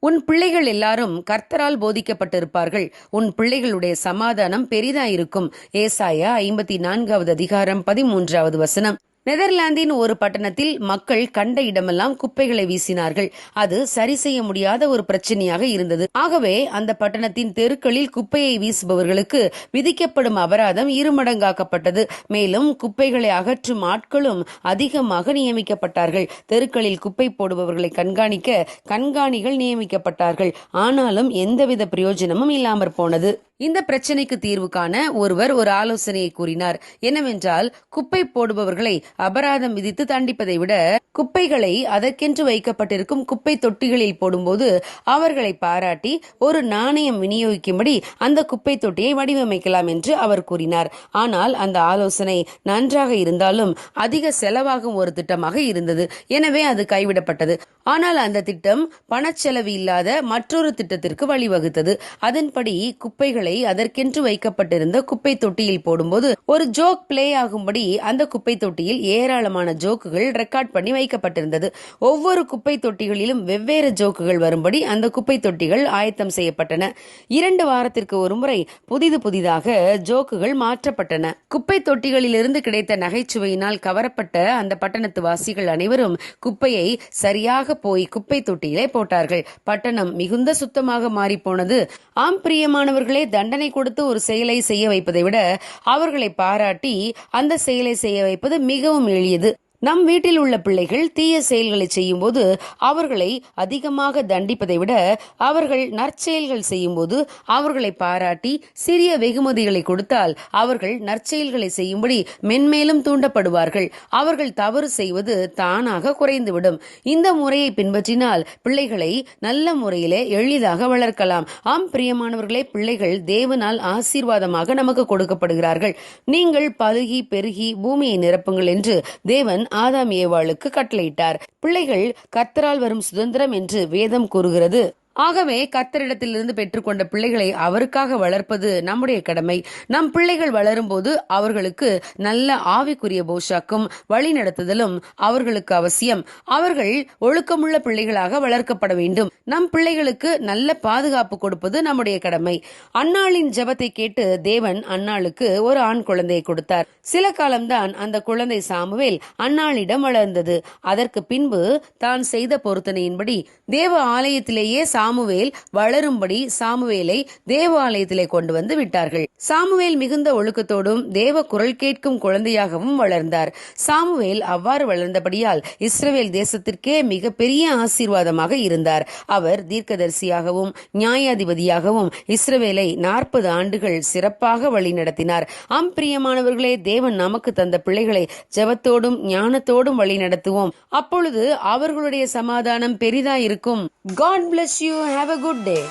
உன் பிள்ளைகள் எல்லாரும் கர்த்தரால் போதிக்கப்பட்டிருப்பார்கள். உன் பிள்ளைகளுடைய சமாதானம் பெரிதாயிருக்கும். ஏசாயா ஐம்பத்தி நான்காவது அதிகாரம் பதிமூன்றாவது வசனம். நெதர்லாந்தின் ஒரு பட்டணத்தில் மக்கள் கண்ட இடமெல்லாம் குப்பைகளை வீசினார்கள். அது சரி செய்ய முடியாத ஒரு பிரச்சனையாக இருந்தது. ஆகவே அந்த பட்டணத்தின் தெருக்களில் குப்பையை வீசுபவர்களுக்கு விதிக்கப்படும் அபராதம் இருமடங்காக்கப்பட்டது. மேலும் குப்பைகளை அகற்றும் ஆட்களும் அதிகமாக நியமிக்கப்பட்டார்கள். தெருக்களில் குப்பை போடுபவர்களை கண்காணிக்க கண்காணிகள் நியமிக்கப்பட்டார்கள். ஆனாலும் எந்தவித பிரயோஜனமும் இல்லாமற் போனது. இந்த பிரச்சனைக்கு தீர்வு காண ஒருவர் ஒரு ஆலோசனையை கூறினார். என்னவென்றால் குப்பை போடுபவர்களை அபராதம் விதித்து தண்டிப்பதை விட குப்பைகளை அதற்கென்று வைக்கப்பட்டிருக்கும் குப்பை தொட்டிகளில் போடும்போது அவர்களை பாராட்டி ஒரு நாணயம் விநியோகிக்கும்படி அந்த குப்பை தொட்டியை வடிவமைக்கலாம் என்று அவர் கூறினார். ஆனால் அந்த ஆலோசனை நன்றாக இருந்தாலும் அதிக செலவாகும் ஒரு திட்டமாக இருந்தது. எனவே அது கைவிடப்பட்டது. ஆனால் அந்த திட்டம் பணச்செலவு இல்லாத மற்றொரு திட்டத்திற்கு வழிவகுத்தது. அதன்படி குப்பைகளை பொருட்களை அதற்கென்று வைக்கப்பட்டிருந்த குப்பை தொட்டியில் போடும்போது ஒரு ஜோக் பிளே ஆகும்படி அந்த குப்பை தொட்டியில் ஏராளமான ஜோக்குகள் ரெக்கார்ட் பண்ணி வைக்கப்பட்டிருந்தது. ஒவ்வொரு குப்பை தொட்டிகளிலும் வெவ்வேறு ஜோக்குகள் வரும்படி அந்த குப்பை தொட்டிகள் ஆயத்தம் செய்யப்பட்டன. இரண்டு வாரத்திற்கு ஒருமுறை புதிது புதிதாக ஜோக்குகள் மாற்றப்பட்டன. குப்பை தொட்டிகளிலிருந்து கிடைத்த நகைச்சுவையினால் கவரப்பட்ட அந்த பட்டணத்து வாசிகள் அனைவரும் குப்பையை சரியாக போய் குப்பை தொட்டியிலே போட்டார்கள். பட்டணம் மிகுந்த சுத்தமாக மாறி போனது ஆம் பிரியமானவர்களே தண்டனை கொடுத்து ஒரு செயலை செய்ய வைப்பதை விட அவர்களை பாராட்டி அந்த செயலை செய்ய வைப்பது மிகவும் எளியது. நம் வீட்டில் உள்ள பிள்ளைகள் தீய செயல்களை செய்யும்போது அவர்களை அதிகமாக தண்டிப்பதை விட அவர்கள் நற்செயல்கள் செய்யும்போது அவர்களை பாராட்டி சிறிய வெகுமதிகளை கொடுத்தால் அவர்கள் நற்செயல்களை செய்யும்படி மென்மேலும் தூண்டப்படுவார்கள். அவர்கள் தவறு செய்வது தானாக குறைந்துவிடும். இந்த முறையை பின்பற்றினால் பிள்ளைகளை நல்ல முறையிலே எளிதாக வளர்க்கலாம். ஆம் பிரியமானவர்களே பிள்ளைகள் தேவனால் ஆசீர்வாதமாக நமக்கு கொடுக்கப்படுகிறார்கள். நீங்கள் பழுகி பெருகி பூமியை நிரப்புங்கள் என்று தேவன் ஆதாம் ஏவாளுக்கு கட்டளையிட்டார். பிள்ளைகள் கர்த்தரால் வரும் சுதந்திரம் என்று வேதம் கூறுகிறது. ஆகவே கர்த்தரிடத்திலிருந்து பெற்றுக்கொண்ட பிள்ளைகளை அவருக்காக வளர்ப்பது நம்முடைய கடமை. நம் பிள்ளைகள் வளரும்போது அவர்களுக்கு நல்ல ஆவிக்குரிய போஷாக்கும் வழிநடத்துதலும் அவர்களுக்கு அவசியம். அவர்கள் ஒழுக்கமுள்ள பிள்ளைகளாக வளர்க்கப்பட வேண்டும். நம் பிள்ளைகளுக்கு நல்ல பாதுகாப்பு கொடுப்பது நம்முடைய கடமை. அன்னாளின் ஜபத்தை கேட்டு தேவன் அன்னாளுக்கு ஒரு ஆண் குழந்தையை கொடுத்தார். சில காலம்தான் அந்த குழந்தை சாமுவேல் அன்னாளிடம் வளர்ந்தது. அதற்கு பின்பு தான் செய்த பொருத்தனையின்படி தேவ ஆலயத்திலேயே சா சாமுவேல் வளரும்படி சாமுவேலை தேவாலயத்திலே கொண்டு வந்து விட்டார்கள். சாமுவேல் மிகுந்த ஒழுக்கத்தோடும் தேவ குரல் கேட்கும் குழந்தையாகவும் வளர்ந்தார். சாமுவேல் அவ்வாறு வளர்ந்தபடியால் இஸ்ரவேல் தேசத்திற்கே மிக பெரிய ஆசீர்வாதமாக இருந்தார். அவர் தீர்க்கதரிசியாகவும் நியாயாதிபதியாகவும் இஸ்ரவேலை நாற்பது ஆண்டுகள் சிறப்பாக வழிநடத்தினார் ஆம் பிரியமானவர்களே தேவன் நமக்கு தந்த பிள்ளைகளை ஜெபத்தோடும் ஞானத்தோடும் வழி நடத்துவோம். அப்பொழுது அவர்களுடைய சமாதானம் பெரிதாயிருக்கும். God bless you you have a good day